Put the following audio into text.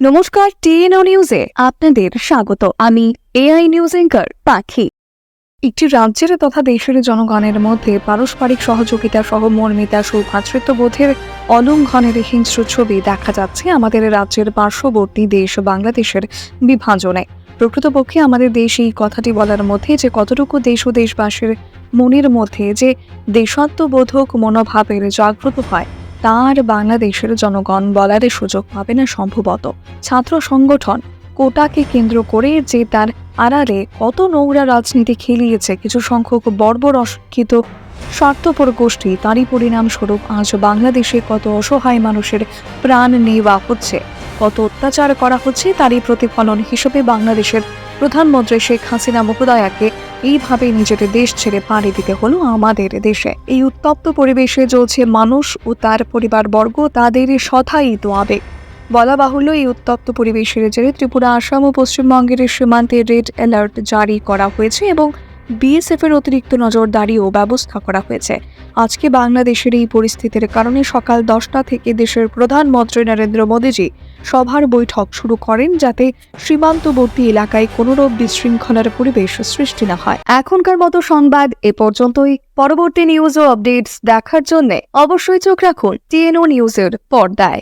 নমস্কার, টিএনও নিউজে আপনাদের স্বাগত। আমি এআই নিউজ এঙ্কার পাখি। একটি রাজ্যের তথা দেশের জনগণের মধ্যে পারস্পরিক সহযোগিতা সহ মর্মিতা সৌভাতৃত্ববোধের অলঙ্ঘনের হিংস্র ছবি দেখা যাচ্ছে আমাদের রাজ্যের পার্শ্ববর্তী দেশ বাংলাদেশের বিভাজনে। প্রকৃতপক্ষে আমাদের দেশ এই কথাটি বলার মধ্যে যে কতটুকু দেশ ও দেশবাসীর মনের মধ্যে যে দেশাত্মবোধক মনোভাবের জাগ্রত হয় তার বাংলাদেশের জনগণ বলার সুযোগ পাবে না সম্ভবত। ছাত্র সংগঠন কোটাকে কেন্দ্র করে যে তার আড়ালে কত নোংরা রাজনীতি খেলিয়েছে, কিছু সংখ্যক বর্বর অশিক্ষিত স্বার্থপর গোষ্ঠী, তারই পরিণামস্বরূপ আজ বাংলাদেশে কত অসহায় মানুষের প্রাণ নেওয়া হচ্ছে। কত অত্যাচার করা হচ্ছে তারই প্রতিফলন হিসেবে বাংলাদেশের প্রধানমন্ত্রী শেখ হাসিনা মহোদয়াকে এইভাবে নিজের দেশ ছেড়ে পাড়ি দিতে হলো আমাদের দেশে। এই উত্তপ্ত পরিবেশে চলছে মানুষ ও তার পরিবারবর্গ তাদের শতায়িত আবেগ বলা বাহুল্য, এই উত্তপ্ত পরিবেশের জেরে ত্রিপুরা, আসাম ও পশ্চিমবঙ্গের সীমান্তে রেড অ্যালার্ট জারি করা হয়েছে এবং বিএসএফ এর অতিরিক্ত নজরদারিও ব্যবস্থা করা হয়েছে। আজকে বাংলাদেশের এই পরিস্থিতির কারণে সকাল দশটা থেকে দেশের প্রধানমন্ত্রী নরেন্দ্র মোদীজি সভার বৈঠক শুরু করেন যাতে সীমান্তবর্তী এলাকায় কোনোরূপ বিশৃঙ্খলার পরিবেশ সৃষ্টি না হয়। এখনকার মতো সংবাদ এ পর্যন্তই। পরবর্তী নিউজ ও আপডেটস দেখার জন্য অবশ্যই চোখ রাখুন টিএনও নিউজের পর্দায়।